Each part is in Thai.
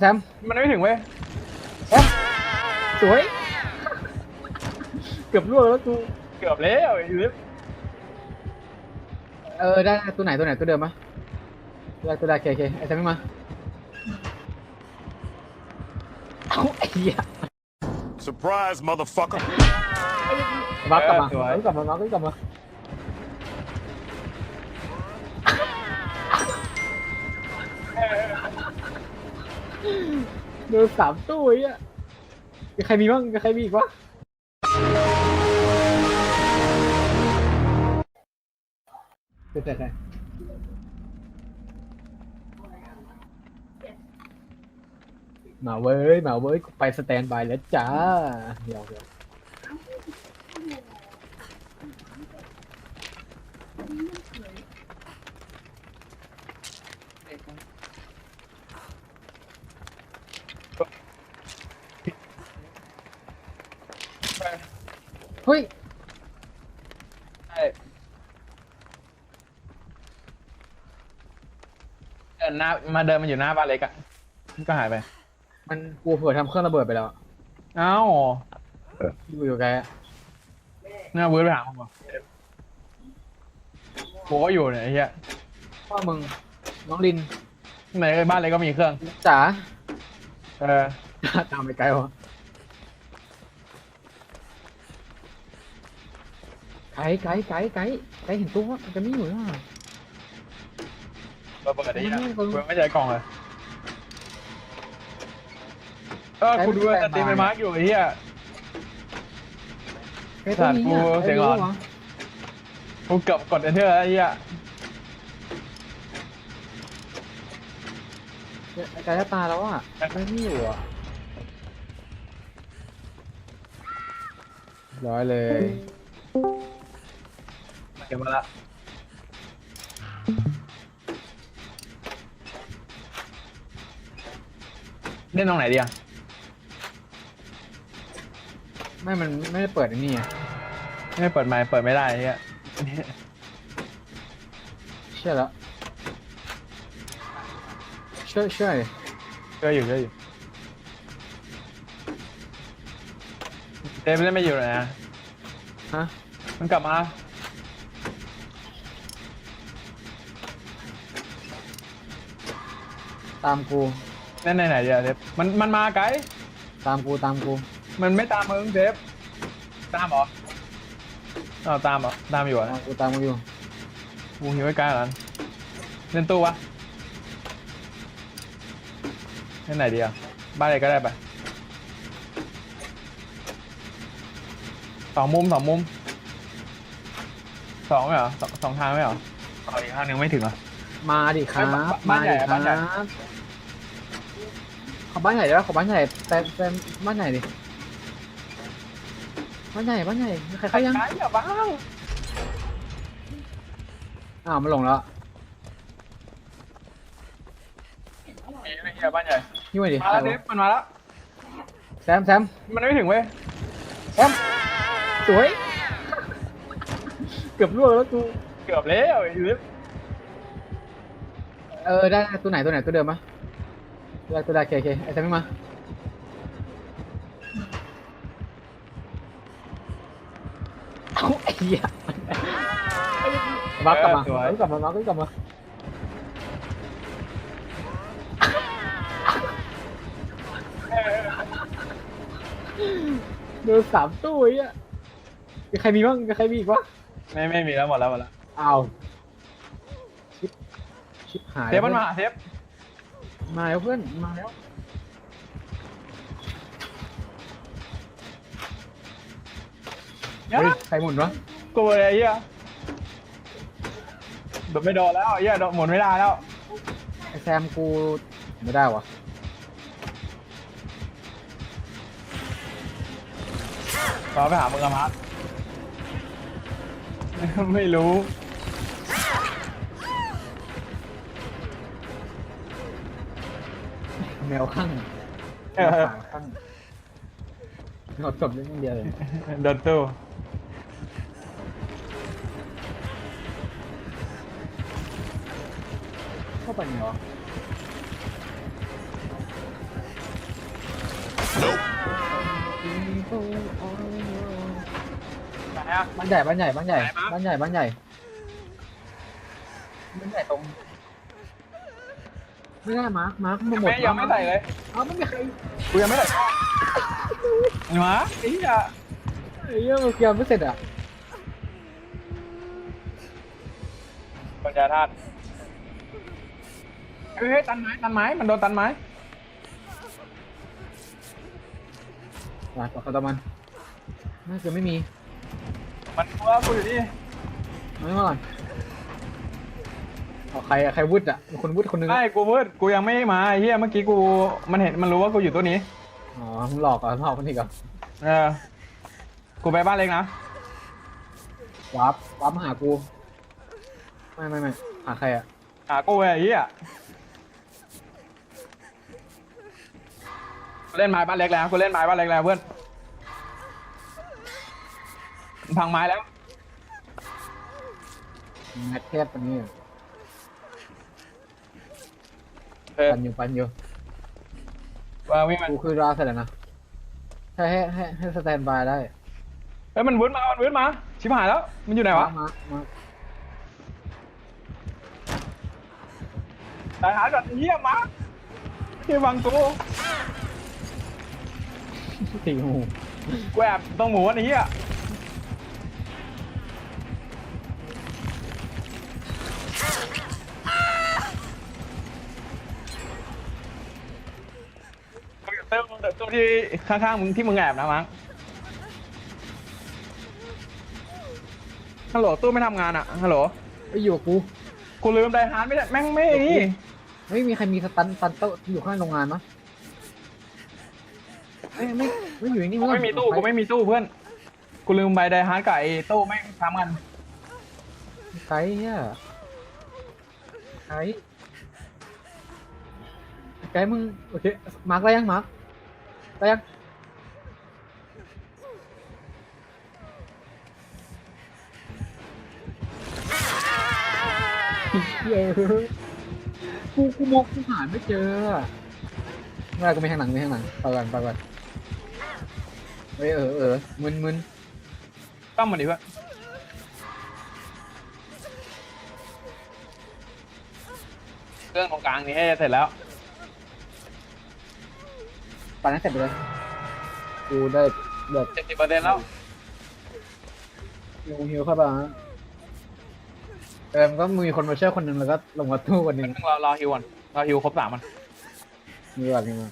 แซมมันไม่ถึงเว้ยสวย เกือบล่วงแล้วกู เกือบแล้วไอ้ลิฟเออได้ตัวไหนตัวไหนตัวเดิมมะตัวใดตัวใดเคเคไอ้แซมไม่มาเอ้าไอ้เหี้ย Surprise, motherfucker. วับกลับมาวับกลับมาวับกลับมา โดนสามตู้ไอ้เหี้ยมีใครมีบ้างมีใครมีอีกวะเดี๋ยวแต่มาเว้ยมาเว้ยกูไปสแตนบายแล้วจ้าเดี๋ยวเดี๋ยว ดินหน้ามาเดินมาอยู่หน้าบ้านเล็กอะก็หายไป มันกูเผื่อทำเครื่องระเบิดไปแล้วอะเอ้าอยู่อยู่ไกลอะหน้าเวิร์ดไปหาผมเหรอโบก็อยู่เนี่ยไอ้เหี้ยพ่อมึงน้องลินในบ้านเล็กก็มีเครื่อง จ๋า เออ ตามไปไกลวะไกลไกลไกลไกลไกลเห็นตัวว่ามันจะไม่อยู่หรอ ระเบิดไอ้เหี้ยไม่ไม่เบิร์ดไม่ใช่กล่องเลยเออคุณดูว่าจะตีเป็นมาร์กอยู่ไอ้เหี้ยไกลตัวนี้สัตว์กูอะเสียงอ่อนไรู้วะกูเกือบกด enter แล้วไอ้เหี้ยไกลจะตายแล้วอะไม่ไม่อยู่อะร้อยเลยเก็บมาละ เล่นตรงไหนดีอะไม่มันไม่ได้เปิดไอ้นี่ไงไม่เปิดไมค์เปิดไม่ได้ไอ้เหี้ยเชื่อแล้วเชื่อเชื่อดิเชื่ออยู่เชื่ออยู่เดฟเล่นไม่อยู่เลยนะฮะมันกลับมาตามกู เล่นไหนไหนดีอะเดฟมันมันมาไกลตามกูตามกูมันไม่ตามมึงเดฟตามเหรออ๋อตามเหรอตามอยู่อะตามกูตามกูอยู่กูหิวไว้ไกลเหรอเล่นตู้วะเล่นไหนดีอะบ้านไหนก็ได้ไปสองมุมสองมุมสองไหมเหรอสองสองทางไหมเหรออ๋ออีกทางหนึงไม่ถึงเหรอ มาดิครับ บ้านมาบ้านใหญ่ดิคบ้านใหญ่รับ ขอบ้านใหญ่ได้ปะขอบ้านใหญ่แต่แต่บ้านใหญ่ดิบ้านใหญ่บ้านใหญ่มีใครเข้ายังไกลอะบ้างอ้าวมันหลงแล้วไม่เฮียบ้านใหญ่ นี่ไว้ดิมาแล้วเดฟมันมาแล้ว แซมแซมมันไม่ถึงเว้ย แซมสวย เกือบล่วงแล้วกูเกือบแล้วไอ้ลิฟเออได้ตัวไหนตัวไหนตัวเดิมมะ ตัวใดตัวใดเคเคไอ้แซมไม่มาเอ้าไอ้เหี้ยวับกลับมาวับกลับมาวับกลับมาโดนสามตู้ไอ้เหี้ยมีใครมีบ้างมีใครมีอีกวะไม่ไม่มีแล้วหมดแล้วหมดแล้วอ้าวชิปชิปหายเทปมันมาหาเทป มาแล้วเพื่อน มาแล้วเดี๋ยวเฮ้ยนะใครหมุนวะกูเลยไอ้เหี้ยโดนไม่โดนแล้วไอ้เหี้ยโดนหมุนไม่ได้แล้ว ไอแซมกูไม่ได้วะขอไปหามึงอะพัด ไม่รู้ แมวข้างแมวขางข้างนอนจบเรื่องเดียวเลยดนตู้เข้าไปเนาะบ้านใหญ่บ้านใหญ่บ้านใหญ่บ้านใหญ่บ้านใหญ่บ้านใหญ่ตรง ไม่ได้มาร์คมาร์คมันหมดแม่ยังไม่ใส่เลยเอ้าไม่มีใครกูยังไม่ใส่ไอ้หมาไอ้เหี้ยไอ้เหี้ยมันเกียร์ไม่เสร็จอะปัญญาธาตุเฮ้ยตันไม้ตันไม้มันโดนตันไม้มาต่อกันต่อมันน่าจะไม่มี มันว่ากูอยู่นี่ไม่มาก่อน เอาใครอะใครวุดอะมีคนวุดคนนึงไอ้กูมืดกูยังไม่มาไอ้เหี้ยเมื่อกี้กูมันเห็นมันรู้ว่ากูอยู่ตัวนี้ อ๋อมึงหลอกเหรอหลอกมันอีกเหรอเออ กูไปบ้านเล็กนะ วาร์ปวาร์ปมาหากูไม่ไม่ไม่หาใครอะหากูไอ้เหี้ยกูเล่นไม้บ้านเล็กแล้วกูเล่นไม้บ้านเล็กแล้วเพื่อนมันพังไม้แล้วแมทเทปตัวนี้อยู่ เออ ปันอยู่ปันอยู่ว่าวิ่งมันกูคือราเสร็จแล้วนะใช่ให้ให้ให้สแตนบายได้เฮ้ยมันวื้นมา มันวื้นมา ชิบหายแล้ว มันอยู่ไหนวะ มามาตายหาก่อนไอ้เหี้ยมาเฮียบังกูตีหูกูแอบตรงหมูไอ้เหี้ยเติมตัวที่ข้างๆมึงที่มึงแอบนะมั้งฮัลโหลตู้ไม่ทำงานอะฮัลโหลไปอยู่กับกู กูลืมไดฮาร์ดไม่ได้แม่งไม่ไอ้นี่ไม่มีใครมีสตันสตันโต๊ะอยู่ข้างโรงงานมั้ยไม่ไม่ไม่อยู่นี่กูไม่มีตู้กูไม่มีตู้เพื่อนกูลืมใบไดฮาร์ดกับไอ้ตู้ไม่งทำกันไกด์เนี่ยไกด์ไกด์มึงโอเคมาร์กได้ยังมาร์ก ได้ยังเย้กูกูมองกูหาไม่เจอไม่ได้กูไม่ข้างหลังไม่ข้างหลังไปก่อนไปก่อนเฮ้ยเออเออมึนมึนต้องมันดิเพื่อนเครื่องตรงกลางนี้ให้เสร็จแล้ว ตอนนั้นเสร็จไปเลยกูได้แบบเจ็ดสิบเปอร์เซ็นต์แล้วฮิวฮิวเข้าไปฮะเออมันก็มีคนมาช่วยคนหนึ่งแล้วก็ลงมาตู้คนหนึ่งต้องรอรอฮิวก่อนรอฮิวครบสามมันมีแบบนี้มา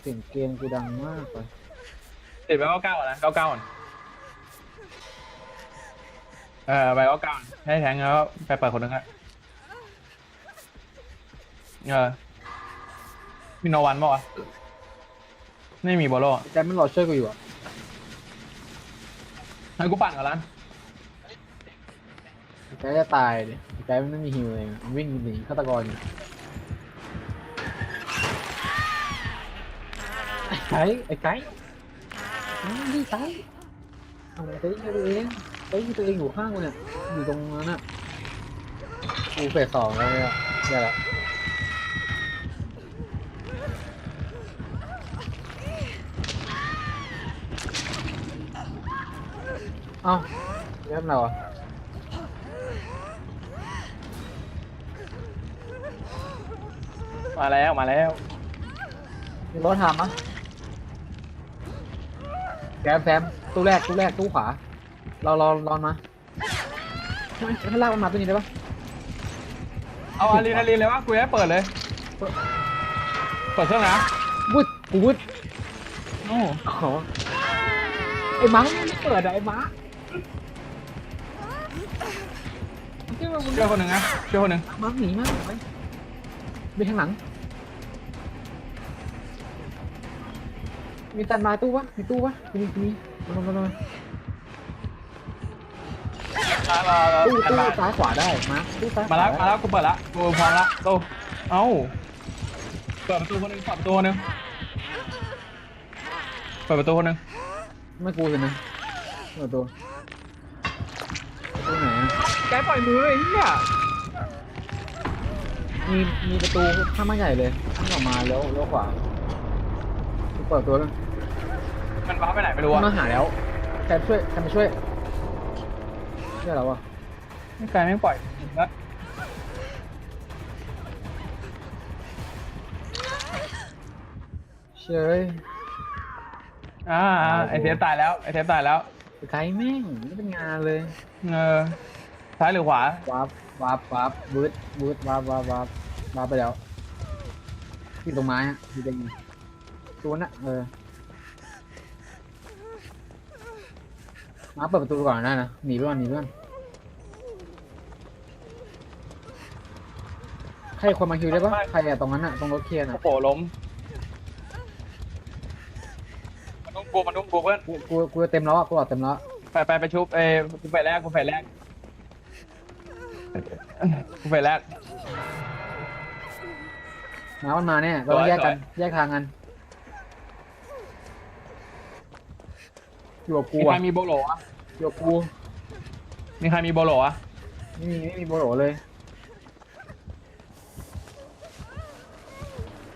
เสียงเกมกูดังมากเลยติดไปเก้าเก้าก่อนนะเก้าเก้าก่อนเออไปเก้าเก้าก่อนให้แทงแล้วไปเปิดคนหนึงอะ เออมีโนวันป่าวะไม่มีโบโลอะแกมันรอช่วยกูอยู่อะให้กูปั่นก่อนละแกจะตายดิแกมันไม่มีฮิวเลยมันวิ่งหนีฆาตกรอยู่ไอ้ไก่ไอ้ไก่นี่ไก่ทำอะไรไก่ตัวเองไก่ตัวเองอยู่ข้างกูเนี่ยอยู่ตรงนั้นอะกูเฟสสองแล้วเนี่ยเดี๋ยวละ เอ้าเรียบเราอะมาแล้วมาแล้วมีรถทำมะแกมแซมตู้แรกตู้แรกตู้ขวา เรารอรอมาไม่ให้ลากมันมาตัวนี้ได้ปะเอาอะดรีนาลีนเลยวะกูจะให้เปิดเลย เปิดเครื่องนะวุดกูวุดโอ้อ๋อไอ้มังไม่เปิดอะไอ้ม้าที่มันช่วยคนหนึ่งนะช่วยคนหนึ่งมังหนีมากไปไปข้างหลัง มีตันมาตู้ปะมีตู้ปะมีมีมีมามามามามามาตู้ตู้ซ้ายขวาได้มาตู้ซ้ายขมาแล้วได้มาแล้วกูเปิดละกูพร้อมละตู้เอ้าเปิดประตูคนหนึ่งเปิดประตูคนหนึ่งเปิดประตูคนหนึ่งไม่กูเลยนะเปิดตัว แกปล่อยมือไอ้เหี้ยมมีมีประตูข้างบ้านใหญ่เลยข้างออกมาแล้วแล้วขวากูเปิดตัวแล้วมันว้าร์ปไปไหนไม่รู้มัอะนมาหาแล้วใครช่วยใครมาช่วยเรียกเราวะไม่ไกลไม่งปล่อยแล้วเชยอ่าอ่าไอเทปตายแล้วไอเทปตายแล้วไกด์แม่งไม่เป็นงานเลย เออ ซ้ายหรือขวา วาร์ปวาร์ปวาร์ปวืดวืดวาร์ปวาร์ปวาร์ปวาร์ปไปแล้วอยู่ตรงไม้อะอยู่ตรงตัวน่ะเออมาเปิดประตูก่อนได้นะหนีไปก่อนหนีไปก่อนใครคนมาคิวได้ปะใครอะตรงนั้นอะตรงรถเคลียร์โอ้น่ะโหล้มมันต้องกูมันต้องกูเพื่อนกูกูกูเต็มแล้วอะกูออกเต็มแล้วอะไปไปไปชุบเอ้ยกูไปแรกกูไปแรกกู ไปแรกมามันมาเนี่ยเราต้องแยกกันแยกทางกันอยู่กับกูมีใครอะมีโบโลอะอยู่กับกูมีใครมีโบโลอะไม่มีไม่มีโบโหลเลย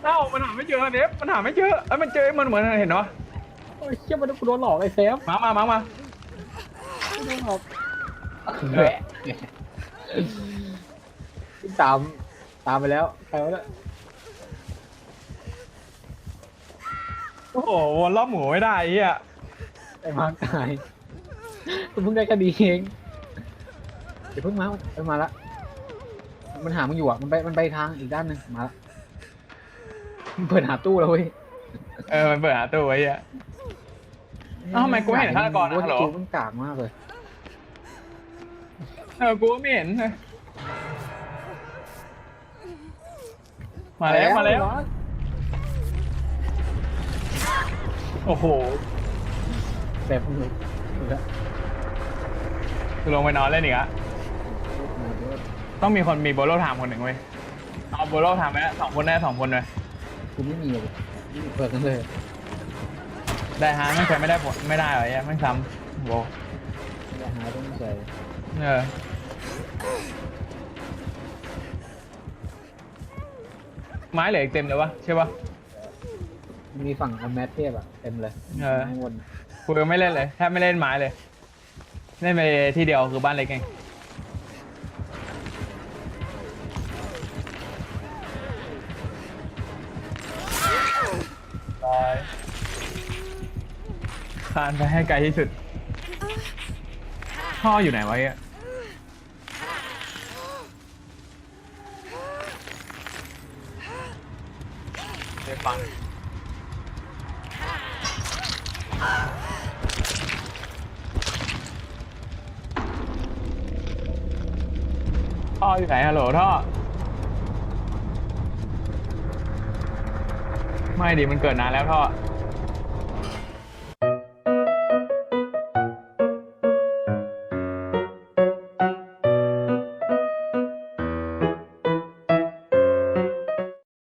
เอ้ามันหาไม่เจอเนฟมันหาไม่เจอเอ้ยมันเจอมันเหมือนเห็นเนาะโอ้ยเชี่ยมันกูโดนหลอกไอ้เซฟมามามามากูโดนหลอก เออ ตามตามไปแล้วใครวะเนี่ยโอ้โหวนรอบหมูไม่ได้ไอ้เหี้ยไอ้มาร์กตายกูเพิ่งได้คดีเองเดี๋ยวเพิ่งมาไปมาละมันหามึงอยู่อะมันไปมันไปทางอีกด้านหนึ่งมาละมันเปิดหาตู้แล้วเว้ยเออมันเปิดหาตู้ไว้เหี้ย เอ้าทำไมกูไม่เห็นฆาตกรอะฮัลโหล กูมันกากมากเลย เออกูก็ไม่เห็นเลยมาแล้วมาแล้ว โอ้โหเซฟมึงมึงละกูลงไปนอนเล่นอีกอะต้องมีคนมีโบโลไทม์คนหนึ่งเว้ยเอาโบโลไทม์ไปแล้วสองคนได้สองคนเลยกูไม่มีเลยไม่มีเปิดกันเลยได้ฮะไม่เคยไม่ได้ผลไม่ได้เหรอเนี่ยไม่ซ้ำโบอย่าหาต้องใส่ เออไม้เหลืออีกเต็มเลยวะใช่ปะมีฝั่งอแมทเทียบอะเต็มเลยเออข้างบนกูยังไม่เล่นเลยแทบไม่เล่นไม้เลยเล่นไปที่เดียวคือบ้านเล็กเองตายคานไปให้ไกลที่สุดพ่ออยู่ไหนวะเนี่ยเดี๋ยวฟัง ท่ออยู่ไหนฮัลโหลท่อ ไม่ดิมันเกิดนานแล้วท่อ